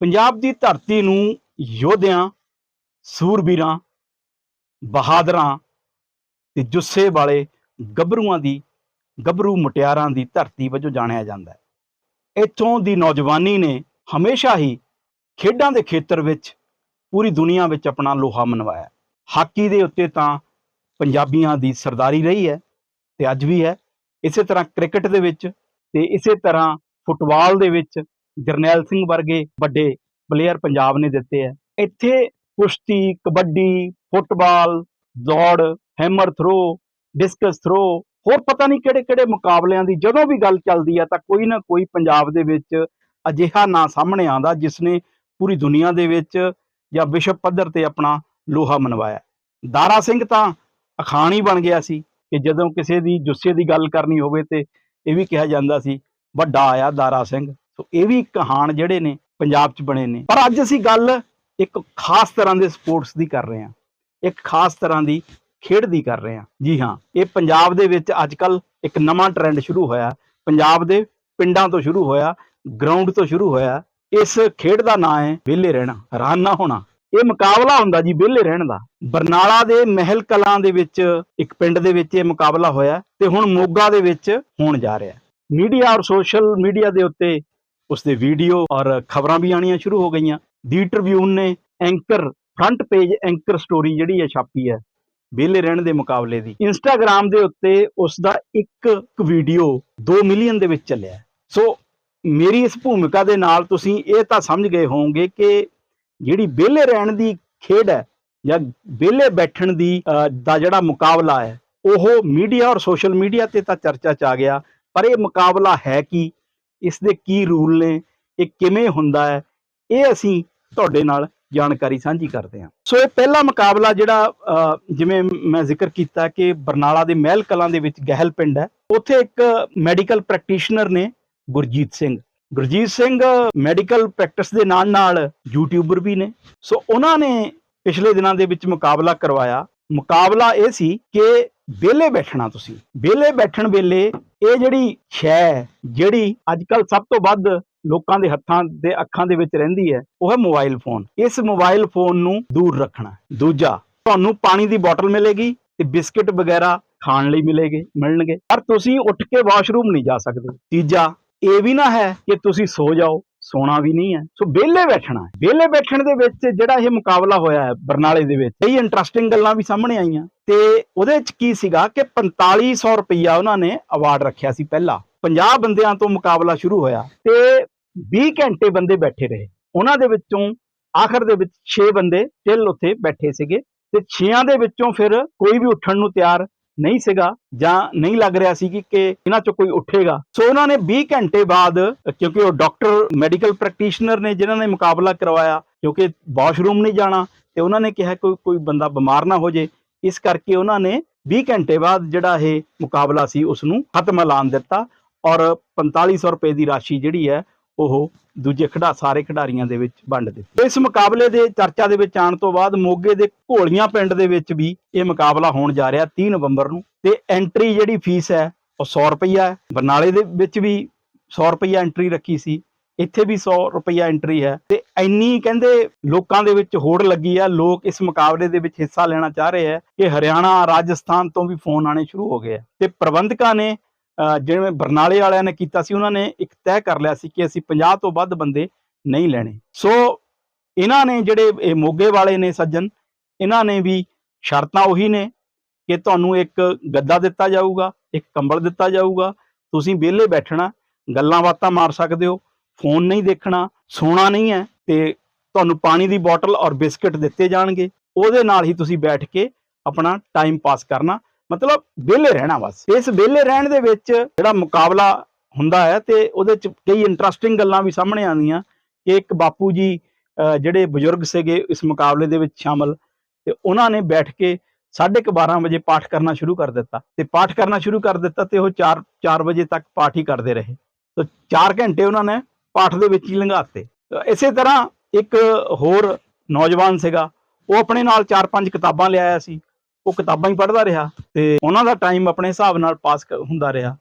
ਪੰਜਾਬ ਦੀ ਧਰਤੀ ਨੂੰ ਯੋਧਿਆਂ, ਸੂਰਬੀਰਾਂ, ਬਹਾਦਰਾਂ ਤੇ ਜੁੱਸੇ ਵਾਲੇ ਗੱਭਰੂਆਂ ਦੀ, ਗੱਭਰੂ ਮੁਟਿਆਰਾਂ ਦੀ ਧਰਤੀ ਵਜੋਂ ਜਾਣਿਆ ਜਾਂਦਾ ਹੈ। ਇੱਥੋਂ ਦੀ ਨੌਜਵਾਨੀ ਨੇ ਹਮੇਸ਼ਾ ਹੀ ਖੇਡਾਂ ਦੇ ਖੇਤਰ ਵਿੱਚ ਪੂਰੀ ਦੁਨੀਆ ਵਿੱਚ ਆਪਣਾ ਲੋਹਾ ਮਨਵਾਇਆ ਹਾਕੀ ਦੇ ਉੱਤੇ ਤਾਂ ਪੰਜਾਬੀਆਂ ਦੀ ਸਰਦਾਰੀ ਰਹੀ ਹੈ ਤੇ ਅੱਜ ਵੀ ਹੈ। ਇਸੇ ਤਰ੍ਹਾਂ ਕ੍ਰਿਕਟ ਦੇ ਵਿੱਚ ਤੇ ਇਸੇ ਤਰ੍ਹਾਂ ਫੁੱਟਬਾਲ ਦੇ ਵਿੱਚ ਜਰਨੈਲ ਸਿੰਘ ਵਰਗੇ ਵੱਡੇ ਪਲੇਅਰ ਪੰਜਾਬ ਨੇ ਦਿੱਤੇ ਹੈ ਇੱਥੇ ਕੁਸ਼ਤੀ, ਕਬੱਡੀ, ਫੁੱਟਬਾਲ, ਦੌੜ ਹੈਮਰ ਥਰੋ ਡਿਸਕਸ ਥਰੋ ਹੋਰ ਪਤਾ ਨਹੀਂ ਕਿਹੜੇ ਕਿਹੜੇ ਮੁਕਾਬਲਿਆਂ ਦੀ ਜਦੋਂ ਵੀ ਗੱਲ ਚੱਲਦੀ ਹੈ ਤਾਂ ਕੋਈ ਨਾ ਕੋਈ ਪੰਜਾਬ ਦੇ ਵਿੱਚ ਅਜਿਹਾ ਨਾਂ ਸਾਹਮਣੇ ਆਉਂਦਾ ਜਿਸ ਨੇ ਪੂਰੀ ਦੁਨੀਆ ਦੇ ਵਿੱਚ ਜਾਂ ਵਿਸ਼ਵ ਪੱਧਰ ਤੇ ਆਪਣਾ ਲੋਹਾ ਮਨਵਾਇਆ। ਦਾਰਾ ਸਿੰਘ ਤਾਂ ਅਖਾਣ ਹੀ ਬਣ ਗਿਆ ਸੀ ਕਿ ਜਦੋਂ ਕਿਸੇ ਦੀ, ਜੁੱਸੇ ਦੀ ਗੱਲ ਕਰਨੀ ਹੋਵੇ ਤੇ ਇਹ ਵੀ ਕਿਹਾ ਜਾਂਦਾ ਸੀ, ਵੱਡਾ ਆਇਆ ਦਾਰਾ ਸਿੰਘ। ਸੋ ਇਹ ਵੀ ਕਹਾਣ ਜਿਹੜੇ ਨੇ ਪੰਜਾਬ 'ਚ ਬਣੇ ਨੇ। ਪਰ ਅੱਜ ਅਸੀਂ ਗੱਲ ਇੱਕ ਖਾਸ ਤਰ੍ਹਾਂ ਦੇ ਸਪੋਰਟਸ ਦੀ ਕਰ ਰਹੇ ਹਾਂ। ਇੱਕ ਖਾਸ ਤਰ੍ਹਾਂ ਦੀ ਖੇਡ ਦੀ ਕਰ ਰਹੇ ਹਾਂ। ਜੀ ਹਾਂ, ਇਹ ਪੰਜਾਬ ਦੇ ਵਿੱਚ ਅੱਜ ਅੱਜਕੱਲ ਇੱਕ ਨਵਾਂ ਟ੍ਰੈਂਡ ਸ਼ੁਰੂ ਹੋਇਆ। ਪੰਜਾਬ ਦੇ ਪਿੰਡਾਂ ਤੋਂ ਸ਼ੁਰੂ ਹੋਇਆ ਗਰਾਊਂਡ ਤੋਂ ਸ਼ੁਰੂ ਹੋਇਆ। ਇਸ ਖੇਡ ਦਾ ਨਾਂ ਹੈ ਵਿਹਲੇ ਰਹਿਣਾ, ਹੈਰਾਨ ਨਾ ਹੋਣਾ। ਇਹ ਮੁਕਾਬਲਾ ਹੁੰਦਾ ਜੀ ਵਿਹਲੇ ਰਹਿਣ ਦਾ। ਬਰਨਾਲਾ ਦੇ ਮਹਿਲ ਕਲਾਂ ਦੇ ਵਿੱਚ, ਇੱਕ ਪਿੰਡ ਦੇ ਵਿੱਚ ਇਹ ਮੁਕਾਬਲਾ ਹੋਇਆ ਤੇ ਹੁਣ ਮੋਗਾ ਦੇ ਵਿੱਚ ਹੋਣ ਜਾ ਰਿਹਾ। ਮੀਡੀਆ ਔਰ ਸੋਸ਼ਲ ਮੀਡੀਆ ਦੇ ਉੱਤੇ ਉਸ ਦੇ ਵੀਡੀਓ ਔਰ ਖਬਰਾਂ ਵੀ ਆਣੀਆਂ ਸ਼ੁਰੂ ਹੋ ਗਈਆਂ। ਦੀ ਟ੍ਰਿਬਿਊਨ ਨੇ anchor front page anchor story ਜਿਹੜੀ ਹੈ ਛਾਪੀ ਹੈ, ਵਿਹਲੇ ਰਹਿਣ ਦੇ ਮੁਕਾਬਲੇ ਦੀ। ਇੰਸਟਾਗ੍ਰam ਦੇ ਉੱਤੇ ਉਸ ਦਾ ਇੱਕ ਵੀਡੀਓ 2 ਮਿਲੀਅਨ ਦੇ ਵਿੱਚ ਚੱਲਿਆ ਸੋ ਮੇਰੀ ਇਸ ਭੂਮਿਕਾ ਦੇ ਨਾਲ ਤੁਸੀਂ ਇਹ ਤਾਂ ਸਮਝ ਗਏ ਹੋਵੋਗੇ ਕਿ ਜਿਹੜੀ ਵਿਹਲੇ ਰਹਿਣ ਦੀ ਖੇਡ ਹੈ ਜਾਂ ਵਿਹਲੇ ਬੈਠਣ ਦੀ ਦਾ ਜਿਹੜਾ ਮੁਕਾਬਲਾ ਹੈ, ਉਹ ਮੀਡੀਆ ਔਰ ਸੋਸ਼ਲ ਮੀਡੀਆ ਤੇ ਤਾਂ ਚਰਚਾ ਚ ਆ ਗਿਆ, ਪਰ ਇਹ ਮੁਕਾਬਲਾ ਹੈ ਕੀ? ਇਸ ਦੇ ਕੀ ਰੂਲ ਨੇ, ਇਹ ਕਿਵੇਂ ਹੁੰਦਾ ਹੈ, ਇਹ ਅਸੀਂ ਤੁਹਾਡੇ ਨਾਲ ਜਾਣਕਾਰੀ ਸਾਂਝੀ ਕਰਦੇ ਹਾਂ। ਸੋ ਇਹ ਪਹਿਲਾ ਮੁਕਾਬਲਾ ਜਿਹੜਾ ਜਿਵੇਂ ਮੈਂ ਜ਼ਿਕਰ ਕੀਤਾ ਕਿ ਬਰਨਾਲਾ ਦੇ ਮਹਿਲ ਕਲਾਂ ਦੇ ਵਿੱਚ ਗਹਿਲ ਪਿੰਡ ਹੈ, ਉੱਥੇ ਇੱਕ ਮੈਡੀਕਲ ਪ੍ਰੈਕਟੀਸ਼ਨਰ ਨੇ ਗੁਰਜੀਤ ਸਿੰਘ। ਗੁਰਜੀਤ ਸਿੰਘ ਮੈਡੀਕਲ ਪ੍ਰੈਕਟਿਸ ਦੇ ਨਾਲ ਨਾਲ ਯੂਟਿਊਬਰ ਵੀ ਨੇ। ਸੋ ਉਹਨਾਂ ਨੇ ਪਿਛਲੇ ਦਿਨਾਂ ਦੇ ਵਿੱਚ ਮੁਕਾਬਲਾ ਕਰਵਾਇਆ। ਮੁਕਾਬਲਾ ਇਹ ਸੀ ਕਿ ਵਿਹਲੇ ਬੈਠਣਾ ਤੁਸੀਂ। ਵਿਹਲੇ ਬੈਠਣ ਵੇਲੇ ਇਹ ਜਿਹੜੀ ਸ਼ੈ ਜਿਹੜੀ ਅੱਜ ਕੱਲ ਸਭ ਤੋਂ ਵੱਧ ਲੋਕਾਂ ਦੇ ਹੱਥਾਂ ਦੇ ਅੱਖਾਂ ਦੇ ਵਿੱਚ ਰਹਿੰਦੀ ਹੈ, ਉਹ ਹੈ ਮੋਬਾਈਲ ਫੋਨ ਇਸ ਮੋਬਾਈਲ ਫੋਨ ਨੂੰ ਦੂਰ ਰੱਖਣਾ। ਦੂਜਾ, ਤੁਹਾਨੂੰ ਪਾਣੀ ਦੀ ਬੋਤਲ ਮਿਲੇਗੀ ਤੇ ਬਿਸਕਟ ਵਗੈਰਾ ਖਾਣ ਲਈ ਮਿਲੇਗੇ, ਮਿਲਣਗੇ। ਪਰ ਤੁਸੀਂ ਉੱਠ ਕੇ ਵਾਸ਼ਰੂਮ ਨਹੀਂ ਜਾ ਸਕਦੇ। ਤੀਜਾ, ਇਹ ਵੀ ਨਾ ਹੈ ਕਿ ਤੁਸੀਂ ਸੋ ਜਾਓ, ਸੋਣਾ ਵੀ ਨਹੀਂ ਹੈ। ਸੋ ਵਿਹਲੇ ਬੈਠਣਾ ਹੈ। ਵਿਹਲੇ ਬੈਠਣ ਦੇ ਵਿੱਚ ਜਿਹੜਾ ਇਹ ਮੁਕਾਬਲਾ ਹੋਇਆ ਹੈ ਬਰਨਾਲੇ ਦੇ ਵਿੱਚ, ਕਈ ਇੰਟਰਸਟਿੰਗ ਗੱਲਾਂ ਵੀ ਸਾਹਮਣੇ ਆਈਆਂ। ਤੇ ਉਹਦੇ ਵਿੱਚ ਕੀ ਸੀਗਾ ਕਿ 4500 ਰੁਪਈਆ ਉਹਨਾਂ ਨੇ ਅਵਾਰਡ ਰੱਖਿਆ ਸੀ ਪਹਿਲਾਂ। 50 ਬੰਦਿਆਂ ਤੋਂ ਮੁਕਾਬਲਾ ਸ਼ੁਰੂ ਹੋਇਆ ਤੇ 20 ਘੰਟੇ ਬੰਦੇ ਬੈਠੇ ਰਹੇ। ਉਹਨਾਂ ਦੇ ਵਿੱਚੋਂ ਆਖਰ ਦੇ ਵਿੱਚ 6 ਬੰਦੇ still ਉੱਥੇ ਬੈਠੇ ਸੀਗੇ ਤੇ 6ਾਂ ਦੇ ਵਿੱਚੋਂ ਫਿਰ ਕੋਈ ਵੀ ਉੱਠਣ ਨੂੰ ਤਿਆਰ ਨਹੀਂ ਸੀਗਾ ਜਾਂ ਨਹੀਂ ਲੱਗ ਰਿਹਾ ਸੀ ਕਿ ਕਿ ਇਹਨਾਂ ਚੋਂ ਕੋਈ ਉੱਠੇਗਾ। ਸੋ ਉਹਨਾਂ ਨੇ 20 ਘੰਟੇ ਬਾਅਦ, ਕਿਉਂਕਿ ਉਹ ਡਾਕਟਰ ਮੈਡੀਕਲ ਪ੍ਰੈਕਟੀਸ਼ਨਰ ਨੇ ਜਿਨ੍ਹਾਂ ਨੇ ਮੁਕਾਬਲਾ ਕਰਵਾਇਆ, ਕਿਉਂਕਿ ਵਾਸ਼ਰੂਮ ਨਹੀਂ ਜਾਣਾ, ਤੇ ਉਹਨਾਂ ਨੇ ਕਿਹਾ ਕੋਈ ਕੋਈ ਬੰਦਾ ਬਿਮਾਰ ਨਾ ਹੋ ਜੇ ਇਸ ਕਰਕੇ ਉਹਨਾਂ ਨੇ 20 ਘੰਟੇ ਬਾਅਦ ਜਿਹੜਾ ਇਹ ਮੁਕਾਬਲਾ ਸੀ ਉਸ ਨੂੰ ਖਤਮ ਐਲਾਨ ਦਿੱਤਾ ਔਰ 4500 ਰੁਪਏ ਦੀ ਰਾਸ਼ੀ ਜਿਹੜੀ ਹੈ ਉਹ ਦੂਜੇ ਖਿਡਾ ਸਾਰੇ ਖਿਡਾਰੀਆਂ ਦੇ ਵਿੱਚ ਵੰਡ ਦਿੱਤੀ। ਇਸ ਮੁਕਾਬਲੇ ਦੇ ਚਰਚਾ ਦੇ ਵਿੱਚ ਆਉਣ ਤੋਂ ਬਾਅਦ ਮੋਗੇ ਦੇ ਘੋਲੀਆਂ ਪਿੰਡ ਦੇ ਵਿੱਚ ਵੀ ਇਹ ਮੁਕਾਬਲਾ ਹੋਣ ਜਾ ਰਿਹਾ 30 ਨਵੰਬਰ ਨੂੰ ਤੇ ਐਂਟਰੀ ਜਿਹੜੀ ਫੀਸ ਹੈ ਉਹ 100 ਰੁਪਈਆ ਹੈ। ਬਰਨਾਲੇ ਦੇ ਵਿੱਚ ਵੀ 100 ਰੁਪਈਆ ਐਂਟਰੀ ਰੱਖੀ ਸੀ। ਇੱਥੇ ਵੀ 100 ਰੁਪਈਆ ਐਂਟਰੀ ਹੈ ਤੇ ਇੰਨੀ ਕਹਿੰਦੇ ਲੋਕਾਂ ਦੇ ਵਿੱਚ ਹੋੜ ਲੱਗੀ ਆ, ਲੋਕ ਇਸ ਮੁਕਾਬਲੇ ਦੇ ਵਿੱਚ ਹਿੱਸਾ ਲੈਣਾ ਚਾਹ ਰਹੇ ਆ ਕਿ ਹਰਿਆਣਾ, ਰਾਜਸਥਾਨ ਤੋਂ ਵੀ ਫੋਨ ਆਣੇ ਸ਼ੁਰੂ ਹੋ ਗਏ ਆ। ਤੇ ਪ੍ਰਬੰਧਕਾਂ ਨੇ ਜਿਵੇਂ ਬਰਨਾਲੇ ਵਾਲਿਆਂ ਨੇ ਕੀਤਾ ਸੀ, ਉਹਨਾਂ ਨੇ ਇੱਕ ਤੈਅ ਕਰ ਲਿਆ ਸੀ ਕਿ ਅਸੀਂ 50 ਤੋਂ ਵੱਧ ਬੰਦੇ ਨਹੀਂ ਲੈਣੇ। ਸੋ ਇਹਨਾਂ ਨੇ ਜਿਹੜੇ ਇਹ ਮੋਗੇ ਵਾਲੇ ਨੇ ਸੱਜਣ, ਇਹਨਾਂ ਨੇ ਵੀ ਸ਼ਰਤਾਂ ਉਹੀ ਨੇ ਕਿ ਤੁਹਾਨੂੰ ਇੱਕ ਗੱਦਾ ਦਿੱਤਾ ਜਾਊਗਾ, ਇੱਕ ਕੰਬਲ ਦਿੱਤਾ ਜਾਊਗਾ, ਤੁਸੀਂ ਵਿਹਲੇ ਬੈਠਣਾ, ਗੱਲਾਂ ਬਾਤਾਂ ਮਾਰ ਸਕਦੇ ਹੋ ਫੋਨ ਨਹੀਂ ਦੇਖਣਾ, ਸੋਣਾ ਨਹੀਂ ਹੈ ਤੇ ਤੁਹਾਨੂੰ ਪਾਣੀ ਦੀ ਬੋਟਲ ਔਰ ਬਿਸਕਟ ਦਿੱਤੇ ਜਾਣਗੇ। ਉਹਦੇ ਨਾਲ ਹੀ ਤੁਸੀਂ ਬੈਠ ਕੇ ਆਪਣਾ ਟਾਈਮ ਪਾਸ ਕਰਨਾ। ਮਤਲਬ ਵਿਹਲੇ ਰਹਿਣਾ ਬਸ। ਇਸ ਵਿਹਲੇ ਰਹਿਣ ਦੇ ਵਿੱਚ ਜਿਹੜਾ ਮੁਕਾਬਲਾ ਹੁੰਦਾ ਹੈ ਤੇ ਉਹਦੇ ਚ ਕਈ ਇੰਟਰਸਟਿੰਗ ਗੱਲਾਂ ਵੀ ਸਾਹਮਣੇ ਆਉਂਦੀਆਂ ਕਿ ਇੱਕ ਬਾਪੂ ਜੀ ਜਿਹੜੇ ਬਜ਼ੁਰਗ ਸੀਗੇ ਇਸ ਮੁਕਾਬਲੇ ਦੇ ਵਿੱਚ ਸ਼ਾਮਲ ਤੇ ਉਹਨਾਂ ਨੇ ਬੈਠ ਕੇ 12:30 ਵਜੇ ਪਾਠ ਕਰਨਾ ਸ਼ੁਰੂ ਕਰ ਦਿੱਤਾ। ਤੇ ਪਾਠ ਕਰਨਾ ਸ਼ੁਰੂ ਕਰ ਦਿੱਤਾ ਤੇ ਉਹ 4 4 ਵਜੇ ਤੱਕ ਪਾਠ ਹੀ ਕਰਦੇ ਰਹੇ। ਤੇ 4 ਘੰਟੇ ਉਹਨਾਂ ਨੇ ਪਾਠ ਦੇ ਵਿੱਚ ਹੀ ਲੰਘਾਤੇ। ਇਸੇ ਤਰ੍ਹਾਂ ਇੱਕ ਹੋਰ ਨੌਜਵਾਨ ਸੀਗਾ, ਉਹ ਆਪਣੇ ਨਾਲ 4-5 ਕਿਤਾਬਾਂ ਲਿਆਇਆ ਸੀ। ਉਹ ਕਿਤਾਬਾਂ ਹੀ ਪੜ੍ਹਦਾ ਰਿਹਾ ਤੇ ਉਹਨਾਂ ਦਾ ਟਾਈਮ ਆਪਣੇ ਹਿਸਾਬ ਨਾਲ ਪਾਸ ਹੁੰਦਾ ਰਿਹਾ।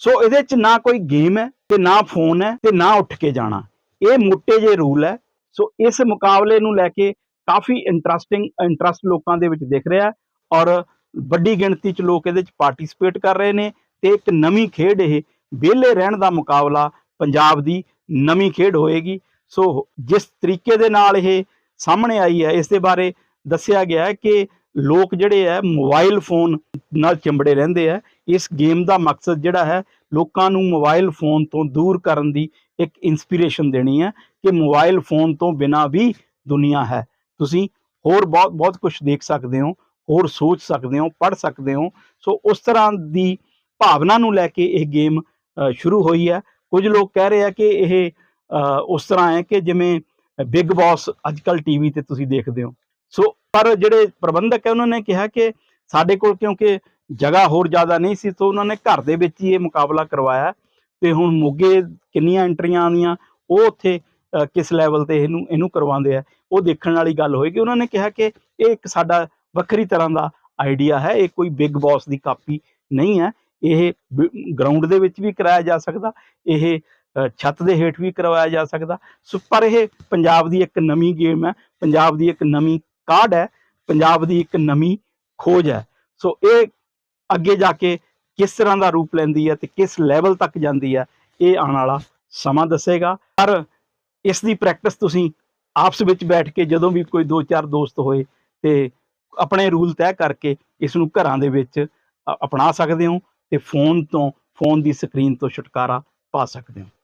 ਸੋ ਇਹਦੇ ਚ ਨਾ ਕੋਈ ਗੇਮ ਹੈ ਤੇ ਨਾ ਫੋਨ ਹੈ ਤੇ ਨਾ ਉੱਠ ਕੇ ਜਾਣਾ। ਇਹ ਮੋਟੇ ਜੇ ਰੂਲ ਹੈ। ਸੋ ਇਸ ਮੁਕਾਬਲੇ ਨੂੰ ਲੈ ਕੇ ਕਾਫੀ ਇੰਟਰਸਟਿੰਗ ਇੰਟਰਸਟ ਲੋਕਾਂ ਦੇ ਵਿੱਚ ਦਿਖ ਰਿਹਾ ਔਰ ਵੱਡੀ ਗਿਣਤੀ 'ਚ ਲੋਕ ਇਹਦੇ 'ਚ ਪਾਰਟਿਸਿਪੇਟ ਕਰ ਰਹੇ ਨੇ ਤੇ ਇੱਕ ਨਵੀਂ ਖੇਡ ਇਹ ਵਿਹਲੇ ਰਹਿਣ ਦਾ ਮੁਕਾਬਲਾ ਪੰਜਾਬ ਦੀ ਨਵੀਂ ਖੇਡ ਹੋਏਗੀ। ਸੋ ਜਿਸ ਤਰੀਕੇ ਦੇ ਨਾਲ ਇਹ ਸਾਹਮਣੇ ਆਈ ਹੈ, ਇਸ ਦੇ ਬਾਰੇ ਦੱਸਿਆ ਗਿਆ ਹੈ ਕਿ ਲੋਕ ਜਿਹੜੇ ਹੈ, ਮੋਬਾਈਲ ਫੋਨ ਨਾਲ ਚਿੰਬੜੇ ਰਹਿੰਦੇ ਆ ਇਸ ਗੇਮ ਦਾ ਮਕਸਦ ਜਿਹੜਾ ਹੈ, ਲੋਕਾਂ ਨੂੰ ਮੋਬਾਈਲ ਫੋਨ ਤੋਂ ਦੂਰ ਕਰਨ ਦੀ ਇੱਕ ਇਨਸਪੀਰੇਸ਼ਨ ਦੇਣੀ ਹੈ ਕਿ ਮੋਬਾਈਲ ਫੋਨ ਤੋਂ ਬਿਨਾ ਵੀ ਦੁਨੀਆ ਹੈ। ਤੁਸੀਂ ਹੋਰ ਬਹੁਤ ਬਹੁਤ ਕੁਝ ਦੇਖ ਸਕਦੇ ਹੋ, ਹੋਰ ਸੋਚ ਸਕਦੇ ਹੋ, ਪੜ੍ਹ ਸਕਦੇ ਹੋ। ਸੋ ਉਸ ਤਰ੍ਹਾਂ ਦੀ ਭਾਵਨਾ ਨੂੰ ਲੈ ਕੇ ਇਹ ਗੇਮ ਸ਼ੁਰੂ ਹੋਈ ਹੈ। ਕੁਝ ਲੋਕ ਕਹਿ ਰਹੇ ਆ ਕਿ ਇਹ ਉਸ ਤਰ੍ਹਾਂ ਹੈ ਕਿ ਜਿਵੇਂ ਬਿਗ ਬਾਸ ਅੱਜਕੱਲ ਟੀਵੀ ਤੇ ਤੁਸੀਂ ਦੇਖਦੇ ਹੋ। ਸੋ, ਪਰ ਜਿਹੜੇ ਪ੍ਰਬੰਧਕ ਹੈ, ਉਹਨਾਂ ਨੇ ਕਿਹਾ ਕਿ ਸਾਡੇ ਕੋਲ ਕਿਉਂਕਿ ਜਗ੍ਹਾ ਹੋਰ ਜ਼ਿਆਦਾ ਨਹੀਂ ਸੀ, ਸੋ ਉਹਨਾਂ ਨੇ ਘਰ ਦੇ ਵਿੱਚ ਹੀ ਇਹ ਮੁਕਾਬਲਾ ਕਰਵਾਇਆ ਤੇ ਹੁਣ ਮੋਗੇ ਕਿੰਨੀਆਂ ਐਂਟਰੀਆਂ ਆਉਂਦੀਆਂ, ਉਹ ਉੱਥੇ ਕਿਸ ਲੈਵਲ ਤੇ ਇਹਨੂੰ ਇਹਨੂੰ ਕਰਵਾਉਂਦੇ ਆ। ਉਹ ਦੇਖਣ ਵਾਲੀ ਗੱਲ ਹੋਏਗੀ ਉਹਨਾਂ ਨੇ ਕਿਹਾ ਕਿ ਇਹ ਇੱਕ ਸਾਡਾ ਵੱਖਰੀ ਤਰ੍ਹਾਂ ਦਾ ਆਈਡੀਆ ਹੈ, ਇਹ ਕੋਈ ਬਿਗ ਬਾਸ ਦੀ ਕਾਪੀ ਨਹੀਂ ਹੈ। ਇਹ ਗਰਾਊਂਡ ਦੇ ਵਿੱਚ ਵੀ ਕਰਾਇਆ ਜਾ ਸਕਦਾ, ਇਹ ਛੱਤ ਦੇ ਹੇਠ ਵੀ ਕਰਵਾਇਆ ਜਾ ਸਕਦਾ। ਸੋ, ਪਰ ਇਹ ਪੰਜਾਬ ਦੀ ਇੱਕ ਨਵੀਂ ਗੇਮ ਹੈ, ਪੰਜਾਬ ਦੀ ਇੱਕ ਨਵੀਂ ਕਾਢ ਹੈ, ਪੰਜਾਬ ਦੀ ਇੱਕ ਨਵੀਂ ਖੋਜ ਹੈ। ਸੋ, ਇਹ ਅੱਗੇ ਜਾ ਕੇ ਕਿਸ ਤਰ੍ਹਾਂ ਦਾ ਰੂਪ ਲੈਂਦੀ ਹੈ ਤੇ ਕਿਸ ਲੈਵਲ ਤੱਕ ਜਾਂਦੀ ਹੈ, ਇਹ ਆਉਣ ਵਾਲਾ ਸਮਾਂ ਦੱਸੇਗਾ। ਪਰ ਇਸ ਦੀ ਪ੍ਰੈਕਟਿਸ ਤੁਸੀਂ ਆਪਸ ਵਿੱਚ ਬੈਠ ਕੇ ਜਦੋਂ ਵੀ ਕੋਈ ਦੋ ਚਾਰ ਦੋਸਤ ਹੋਏ ਤੇ ਆਪਣੇ ਰੂਲ ਤੈਅ ਕਰਕੇ ਇਸ ਨੂੰ ਘਰਾਂ ਦੇ ਵਿੱਚ ਅਪਣਾ ਸਕਦੇ ਹੋ। ਤੇ ਫੋਨ ਤੋਂ ਫੋਨ ਦੀ ਸਕਰੀਨ ਤੋਂ ਛੁਟਕਾਰਾ ਪਾ ਸਕਦੇ ਹੋ।